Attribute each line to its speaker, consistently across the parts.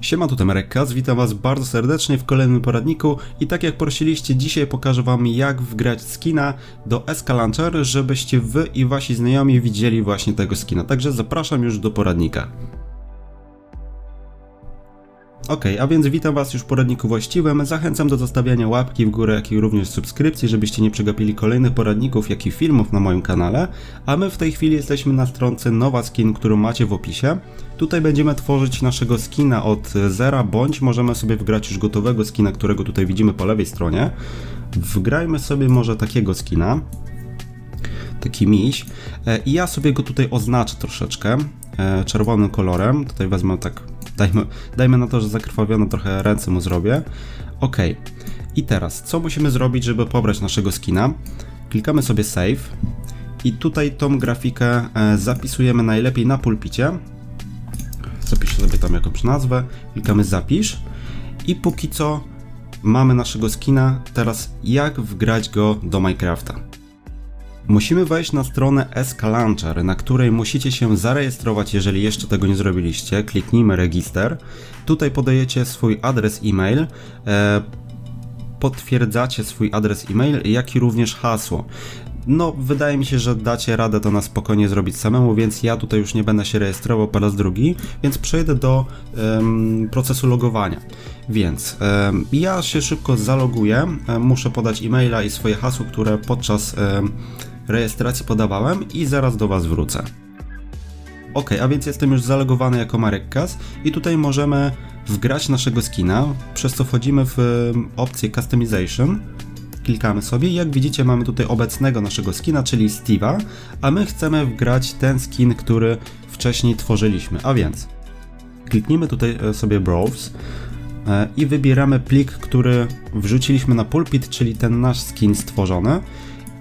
Speaker 1: Siema, tutaj Marek Kaz, witam was bardzo serdecznie w kolejnym poradniku i tak jak prosiliście, dzisiaj pokażę wam jak wgrać skina do SK Launcher, żebyście wy i wasi znajomi widzieli właśnie tego skina, także zapraszam już do poradnika. Ok, a więc witam Was już w poradniku właściwym. Zachęcam do zostawiania łapki w górę, jak i również subskrypcji, żebyście nie przegapili kolejnych poradników, jak i filmów na moim kanale. A my w tej chwili jesteśmy na stronce Nowa Skin, którą macie w opisie. Tutaj będziemy tworzyć naszego skina od zera, bądź możemy sobie wgrać już gotowego skina, którego tutaj widzimy po lewej stronie. Wgrajmy sobie może takiego skina taki miś. E, I ja sobie go tutaj oznaczę troszeczkę e, czerwonym kolorem. Tutaj wezmę tak, dajmy, dajmy na to, że zakrwawiono trochę ręce mu zrobię. Ok. I teraz, co musimy zrobić, żeby pobrać naszego skina? Klikamy sobie save i tutaj tą grafikę e, zapisujemy najlepiej na pulpicie. Zapiszę sobie tam jakąś nazwę, klikamy zapisz i póki co mamy naszego skina. Teraz jak wgrać go do Minecrafta? Musimy wejść na stronę SK na której musicie się zarejestrować, jeżeli jeszcze tego nie zrobiliście. Kliknijmy register. Tutaj podajecie swój adres e-mail. E, potwierdzacie swój adres e-mail, jak i również hasło. No, wydaje mi się, że dacie radę to na spokojnie zrobić samemu, więc ja tutaj już nie będę się rejestrował po raz drugi, więc przejdę do um, procesu logowania. Więc um, ja się szybko zaloguję, um, muszę podać e-maila i swoje hasło, które podczas rejestracji podawałem i zaraz do Was wrócę. Ok, a więc jestem już zalogowany jako Marek Kas i tutaj możemy wgrać naszego skina, przez co wchodzimy w opcję Customization, klikamy sobie. I jak widzicie mamy tutaj obecnego naszego skina, czyli Steve'a, a my chcemy wgrać ten skin, który wcześniej tworzyliśmy, a więc kliknijmy tutaj e, sobie Browse e, i wybieramy plik, który wrzuciliśmy na pulpit, czyli ten nasz skin stworzony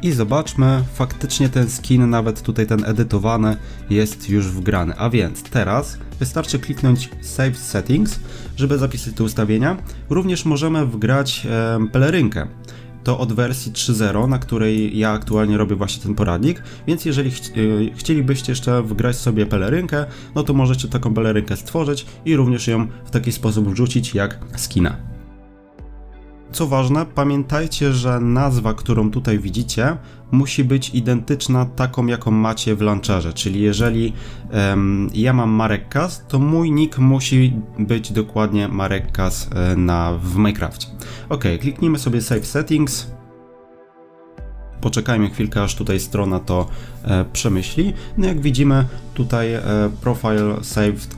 Speaker 1: i zobaczmy, faktycznie ten skin, nawet tutaj ten edytowany, jest już wgrany. A więc teraz wystarczy kliknąć Save Settings, żeby zapisać te ustawienia. Również możemy wgrać e, pelerynkę. To od wersji 3.0, na której ja aktualnie robię właśnie ten poradnik, więc jeżeli ch e, chcielibyście jeszcze wgrać sobie pelerynkę, no to możecie taką pelerynkę stworzyć i również ją w taki sposób wrzucić jak skina. Co ważne, pamiętajcie, że nazwa, którą tutaj widzicie, musi być identyczna taką, jaką macie w launcherze. Czyli jeżeli um, ja mam Marek Kas, to mój nick musi być dokładnie Marek Kas e, na, w Minecrafcie. Ok, kliknijmy sobie Save Settings. Poczekajmy chwilkę, aż tutaj strona to e, przemyśli. No jak widzimy, tutaj e, profile saved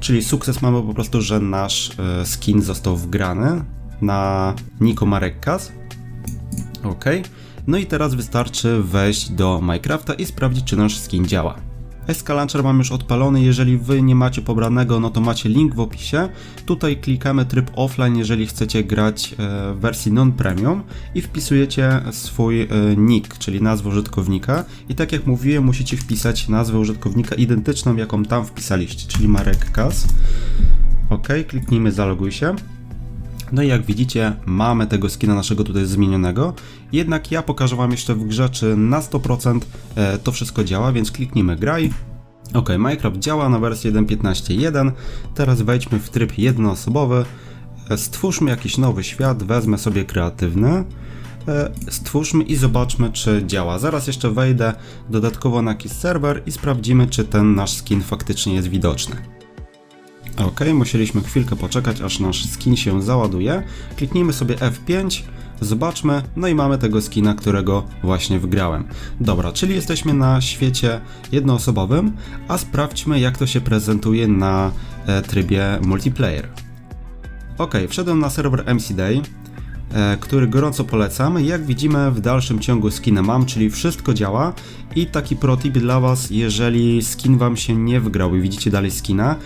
Speaker 1: Czyli sukces mamy po prostu, że nasz e, skin został wgrany na Niko Marekkas. Ok. No i teraz wystarczy wejść do Minecrafta i sprawdzić, czy nasz skin działa. SK mam już odpalony, jeżeli wy nie macie pobranego, no to macie link w opisie. Tutaj klikamy tryb offline, jeżeli chcecie grać e, w wersji non-premium i wpisujecie swój e, nick, czyli nazwę użytkownika i tak jak mówiłem, musicie wpisać nazwę użytkownika identyczną, jaką tam wpisaliście, czyli Marek Kas. Ok, kliknijmy zaloguj się. No i jak widzicie, mamy tego skina naszego tutaj zmienionego. Jednak ja pokażę Wam jeszcze w grze, czy na 100% e, to wszystko działa, więc kliknijmy graj. Ok, Minecraft działa na wersji 1.15.1. Teraz wejdźmy w tryb jednoosobowy. E, stwórzmy jakiś nowy świat, wezmę sobie kreatywny. E, stwórzmy i zobaczmy, czy działa. Zaraz jeszcze wejdę dodatkowo na jakiś serwer i sprawdzimy, czy ten nasz skin faktycznie jest widoczny. Ok, musieliśmy chwilkę poczekać, aż nasz skin się załaduje. Kliknijmy sobie F5, zobaczmy, no i mamy tego skina, którego właśnie wygrałem. Dobra, czyli jesteśmy na świecie jednoosobowym, a sprawdźmy jak to się prezentuje na e, trybie multiplayer. Ok, wszedłem na serwer MC Day, e, który gorąco polecam. Jak widzimy w dalszym ciągu skina mam, czyli wszystko działa i taki protip dla Was, jeżeli skin Wam się nie wgrał i widzicie dalej skina,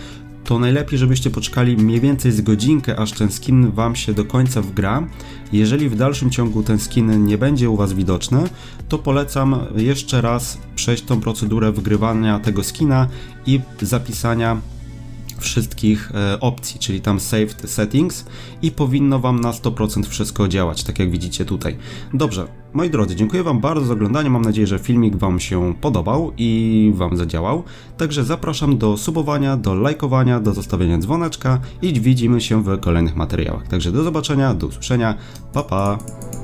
Speaker 1: to najlepiej, żebyście poczekali mniej więcej z godzinkę, aż ten skin Wam się do końca wgra. Jeżeli w dalszym ciągu ten skin nie będzie u Was widoczny, to polecam jeszcze raz przejść tą procedurę wygrywania tego skina i zapisania wszystkich e, opcji, czyli tam Saved Settings i powinno Wam na 100% wszystko działać, tak jak widzicie tutaj. Dobrze, moi drodzy, dziękuję Wam bardzo za oglądanie, mam nadzieję, że filmik Wam się podobał i Wam zadziałał. Także zapraszam do subowania, do lajkowania, do zostawienia dzwoneczka i widzimy się w kolejnych materiałach. Także do zobaczenia, do usłyszenia, pa pa!